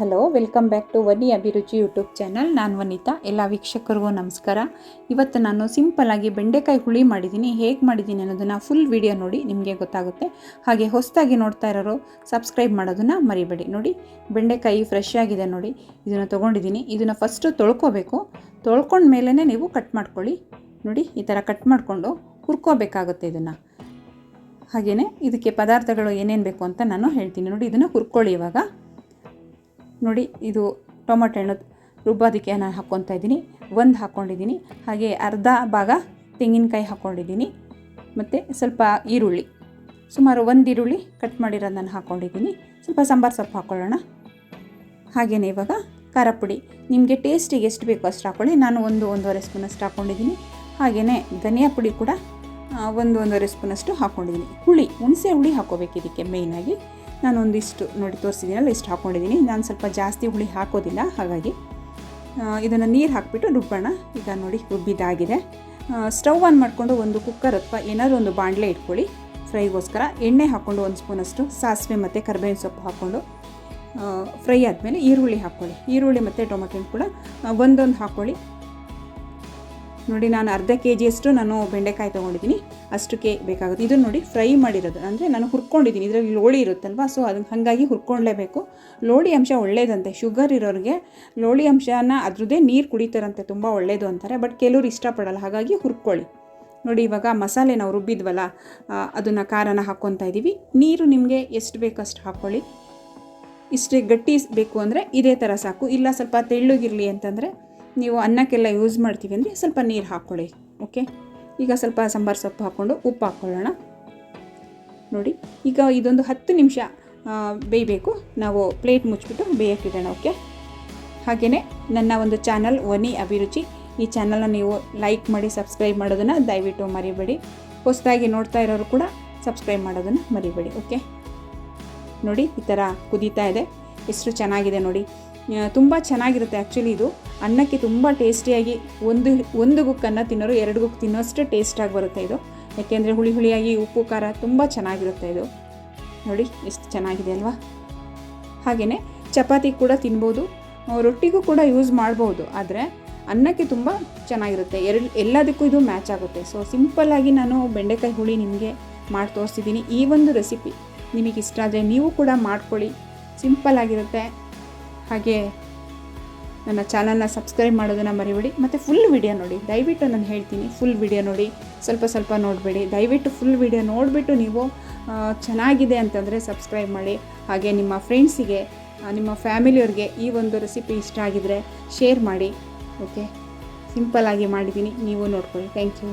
Hello, welcome back to Vani Abhiruchi YouTube channel. ನಾನು ವನಿತಾ. ಎಲ್ಲ ವೀಕ್ಷಕರಿಗೂ ನಮಸ್ಕಾರ. ಇವತ್ತು ನಾನು ಸಿಂಪಲ್ಲಾಗಿ ಬೆಂಡೆಕಾಯಿ ಹುಳಿ ಮಾಡಿದ್ದೀನಿ. ಹೇಗೆ ಮಾಡಿದ್ದೀನಿ ಅನ್ನೋದನ್ನು ಫುಲ್ ವಿಡಿಯೋ ನೋಡಿ ನಿಮಗೆ ಗೊತ್ತಾಗುತ್ತೆ. ಹಾಗೆ ಹೊಸದಾಗಿ ನೋಡ್ತಾ ಇರೋರು ಸಬ್ಸ್ಕ್ರೈಬ್ ಮಾಡೋದನ್ನು ಮರಿಬೇಡಿ. ನೋಡಿ, ಬೆಂಡೆಕಾಯಿ ಫ್ರೆಶ್ ಆಗಿದೆ ನೋಡಿ. ಇದನ್ನು ತೊಗೊಂಡಿದ್ದೀನಿ. ಇದನ್ನು ಫಸ್ಟು ತೊಳ್ಕೊಬೇಕು. ತೊಳ್ಕೊಂಡ ಮೇಲೇ ನೀವು ಕಟ್ ಮಾಡ್ಕೊಳ್ಳಿ. ನೋಡಿ, ಈ ಥರ ಕಟ್ ಮಾಡಿಕೊಂಡು ಹುರ್ಕೋಬೇಕಾಗುತ್ತೆ ಇದನ್ನು. ಹಾಗೆಯೇ ಇದಕ್ಕೆ ಪದಾರ್ಥಗಳು ಏನೇನು ಬೇಕು ಅಂತ ನಾನು ಹೇಳ್ತೀನಿ. ನೋಡಿ, ಇದನ್ನು ಹುರ್ಕೊಳ್ಳಿ ಇವಾಗ. ನೋಡಿ, ಇದು ಟೊಮೊಟೊ ಹಣ್ಣು ರುಬ್ಬೋದಕ್ಕೆ ನಾನು ಹಾಕ್ಕೊತಾ ಇದ್ದೀನಿ. ಒಂದು ಹಾಕ್ಕೊಂಡಿದ್ದೀನಿ. ಹಾಗೆ ಅರ್ಧ ಭಾಗ ತೆಂಗಿನಕಾಯಿ ಹಾಕ್ಕೊಂಡಿದ್ದೀನಿ. ಮತ್ತು ಸ್ವಲ್ಪ ಈರುಳ್ಳಿ. ಸುಮಾರು ಒಂದು ಈರುಳ್ಳಿ ಕಟ್ ಮಾಡಿರೋದು ನಾನು ಹಾಕ್ಕೊಂಡಿದ್ದೀನಿ. ಸ್ವಲ್ಪ ಸಾಂಬಾರು ಸೊಪ್ಪು ಹಾಕ್ಕೊಳ್ಳೋಣ ಹಾಗೆಯೇ ಇವಾಗ ಖಾರ ಪುಡಿ ನಿಮಗೆ ಟೇಸ್ಟಿಗೆ ಎಷ್ಟು ಬೇಕೋ ಅಷ್ಟು ಹಾಕ್ಕೊಳ್ಳಿ ನಾನು ಒಂದು ಒಂದೂವರೆ ಸ್ಪೂನಷ್ಟು ಹಾಕ್ಕೊಂಡಿದ್ದೀನಿ. ಹಾಗೆಯೇ ಧನಿಯಾ ಪುಡಿ ಕೂಡ ಒಂದು ಒಂದೂವರೆ ಸ್ಪೂನಷ್ಟು ಹಾಕ್ಕೊಂಡಿದ್ದೀನಿ. ಹುಳಿ, ಹುಣಸೆ ಹುಳಿ ಹಾಕ್ಕೋಬೇಕು ಇದಕ್ಕೆ ಮೇಯ್ನಾಗಿ ನಾನು ಒಂದಿಷ್ಟು ನೋಡಿ ತೋರಿಸಿದ್ದೀನಲ್ಲ ಇಷ್ಟು ಹಾಕ್ಕೊಂಡಿದ್ದೀನಿ ನಾನು ಸ್ವಲ್ಪ ಜಾಸ್ತಿ ಹುಳಿ ಹಾಕೋದಿಲ್ಲ, ಹಾಗಾಗಿ ಇದನ್ನು ನೀರು ಹಾಕಿಬಿಟ್ಟು ರುಬ್ಬೋಣ. ಈಗ ನೋಡಿ ರುಬ್ಬಿದ್ದಾಗಿದೆ. ಸ್ಟವ್ ಆನ್ ಮಾಡಿಕೊಂಡು ಒಂದು ಕುಕ್ಕರ್ ಅಥವಾ ಏನಾದರೂ ಒಂದು ಬಾಣಲೆ ಇಟ್ಕೊಳ್ಳಿ. ಫ್ರೈಗೋಸ್ಕರ ಎಣ್ಣೆ ಹಾಕ್ಕೊಂಡು ಒಂದು ಸ್ಪೂನಷ್ಟು ಸಾಸಿವೆ ಮತ್ತು ಕರಿಬೇವಿನ ಸೊಪ್ಪು ಹಾಕ್ಕೊಂಡು ಫ್ರೈ ಆದಮೇಲೆ ಈರುಳ್ಳಿ ಹಾಕ್ಕೊಳ್ಳಿ. ಈರುಳ್ಳಿ ಮತ್ತು ಟೊಮೆಟೊ ಕೂಡ ಒಂದೊಂದು ಹಾಕ್ಕೊಳ್ಳಿ. ನೋಡಿ, ನಾನು ಅರ್ಧ ಕೆ ಜಿಯಷ್ಟು ನಾನು ಬೆಂಡೆಕಾಯಿ ತೊಗೊಂಡಿದ್ದೀನಿ. ಅಷ್ಟಕ್ಕೆ ಬೇಕಾಗುತ್ತೆ. ಇದನ್ನು ನೋಡಿ ಫ್ರೈ ಮಾಡಿರೋದು. ಅಂದರೆ ನಾನು ಹುರ್ಕೊಂಡಿದ್ದೀನಿ. ಇದರಲ್ಲಿ ಲೋಳಿ ಇರುತ್ತಲ್ವ? ಸೊ ಅದನ್ನು ಹಾಗಾಗಿ ಹುರ್ಕೊಳ್ಳೇಬೇಕು ಲೋಳಿ ಅಂಶ ಒಳ್ಳೇದಂತೆ. ಶುಗರ್ ಇರೋರಿಗೆ ಲೋಳಿ ಅಂಶನ ಅದ್ರದ್ದೇ ನೀರು ಕುಡಿತಾರಂತೆ. ತುಂಬ ಒಳ್ಳೆಯದು ಅಂತಾರೆ. ಬಟ್ ಕೆಲವ್ರು ಇಷ್ಟಪಡಲ್ಲ. ಹಾಗಾಗಿ ಹುರ್ಕೊಳ್ಳಿ. ನೋಡಿ, ಇವಾಗ ಮಸಾಲೆ ನಾವು ರುಬ್ಬಿದ್ವಲ್ಲ ಅದನ್ನು ಖಾರನ ಹಾಕ್ಕೊತಾ ಇದ್ದೀವಿ ನೀರು ನಿಮಗೆ ಎಷ್ಟು ಬೇಕೋ ಅಷ್ಟು ಹಾಕ್ಕೊಳ್ಳಿ ಇಷ್ಟೇ ಗಟ್ಟಿ ಬೇಕು ಅಂದರೆ ಇದೇ ಥರ ಸಾಕು. ಇಲ್ಲ, ಸ್ವಲ್ಪ ತೆಳ್ಳಗಿರಲಿ ಅಂತಂದರೆ ನೀವು ಅನ್ನಕ್ಕೆಲ್ಲ ಯೂಸ್ ಮಾಡ್ತೀವಿ ಅಂದರೆ ಸ್ವಲ್ಪ ನೀರು ಹಾಕ್ಕೊಳ್ಳಿ ಓಕೆ ಈಗ ಸ್ವಲ್ಪ ಸಾಂಬಾರು ಸೊಪ್ಪು ಹಾಕ್ಕೊಂಡು ಉಪ್ಪು ಹಾಕ್ಕೊಳ್ಳೋಣ ನೋಡಿ, ಈಗ ಇದೊಂದು ಹತ್ತು ನಿಮಿಷ ಬೇಯಬೇಕು. ನಾವು ಪ್ಲೇಟ್ ಮುಚ್ಚಿಬಿಟ್ಟು ಬೇಯಕ್ಕಿಡೋಣ ಓಕೆ ಹಾಗೆಯೇ ನನ್ನ ಒಂದು ಚಾನಲ್ ವನಿ ಅಭಿರುಚಿ. ಈ ಚಾನಲನ್ನು ನೀವು ಲೈಕ್ ಮಾಡಿ ಸಬ್ಸ್ಕ್ರೈಬ್ ಮಾಡೋದನ್ನು ದಯವಿಟ್ಟು ಮರಿಬೇಡಿ. ಹೊಸದಾಗಿ ನೋಡ್ತಾ ಇರೋರು ಕೂಡ ಸಬ್ಸ್ಕ್ರೈಬ್ ಮಾಡೋದನ್ನು ಮರಿಬೇಡಿ ಓಕೆ ನೋಡಿ, ಈ ಥರ ಕುದೀತಾ ಇದೆ. ಎಷ್ಟು ಚೆನ್ನಾಗಿದೆ ನೋಡಿ. ತುಂಬ ಚೆನ್ನಾಗಿರುತ್ತೆ ಆ್ಯಕ್ಚುಲಿ ಇದು. ಅನ್ನಕ್ಕೆ ತುಂಬ ಟೇಸ್ಟಿಯಾಗಿ ಒಂದು ಒಂದು ಗುಕ್ಕನ್ನು ತಿನ್ನೋರು ಎರಡು ಗುಕ್ ತಿನ್ನೋಷ್ಟು ಟೇಸ್ಟಾಗಿ ಬರುತ್ತೆ ಇದು. ಯಾಕೆಂದರೆ ಹುಳಿ ಹುಳಿಯಾಗಿ ಉಪ್ಪು, ಖಾರ ತುಂಬ ಚೆನ್ನಾಗಿರುತ್ತೆ ಇದು. ನೋಡಿ, ಎಷ್ಟು ಚೆನ್ನಾಗಿದೆ ಅಲ್ವಾ? ಹಾಗೆಯೇ ಚಪಾತಿ ಕೂಡ ತಿನ್ಬೋದು. ರೊಟ್ಟಿಗೂ ಕೂಡ ಯೂಸ್ ಮಾಡ್ಬೋದು. ಆದರೆ ಅನ್ನಕ್ಕೆ ತುಂಬ ಚೆನ್ನಾಗಿರುತ್ತೆ. ಎರಡು, ಎಲ್ಲದಕ್ಕೂ ಇದು ಮ್ಯಾಚ್ ಆಗುತ್ತೆ. ಸೊ ಸಿಂಪಲ್ಲಾಗಿ ನಾನು ಬೆಂಡೆಕಾಯಿ ಹುಳಿ ನಿಮಗೆ ಮಾಡಿ ತೋರಿಸಿದ್ದೀನಿ ಈ ಒಂದು ರೆಸಿಪಿ ನಿಮಗೆ ಆದರೆ ನೀವು ಕೂಡ ಮಾಡ್ಕೊಳ್ಳಿ. ಸಿಂಪಲ್ ಆಗಿರುತ್ತೆ. ಹಾಗೆ ನನ್ನ ಚಾನಲ್ನ ಸಬ್ಸ್ಕ್ರೈಬ್ ಮಾಡೋದನ್ನು ಮರಿಬೇಡಿ. ಮತ್ತು ಫುಲ್ ವಿಡಿಯೋ ನೋಡಿ. ದಯವಿಟ್ಟು ನಾನು ಹೇಳ್ತೀನಿ ಫುಲ್ ವಿಡಿಯೋ ನೋಡಿ. ಸ್ವಲ್ಪ ಸ್ವಲ್ಪ ನೋಡಬೇಡಿ. ದಯವಿಟ್ಟು ಫುಲ್ ವಿಡಿಯೋ ನೋಡಿಬಿಟ್ಟು ನೀವು ಚೆನ್ನಾಗಿದೆ ಅಂತಂದರೆ ಸಬ್ಸ್ಕ್ರೈಬ್ ಮಾಡಿ. ಹಾಗೆ ನಿಮ್ಮ ಫ್ರೆಂಡ್ಸಿಗೆ ನಿಮ್ಮ ಫ್ಯಾಮಿಲಿಯವ್ರಿಗೆ ಈ ಒಂದು ರೆಸಿಪಿ ಇಷ್ಟ ಆಗಿದರೆ ಶೇರ್ ಮಾಡಿ. ಓಕೆ ಸಿಂಪಲ್ಲಾಗಿ ಮಾಡಿದ್ದೀನಿ. ನೀವು ನೋಡ್ಕೊಳ್ಳಿ. Thank you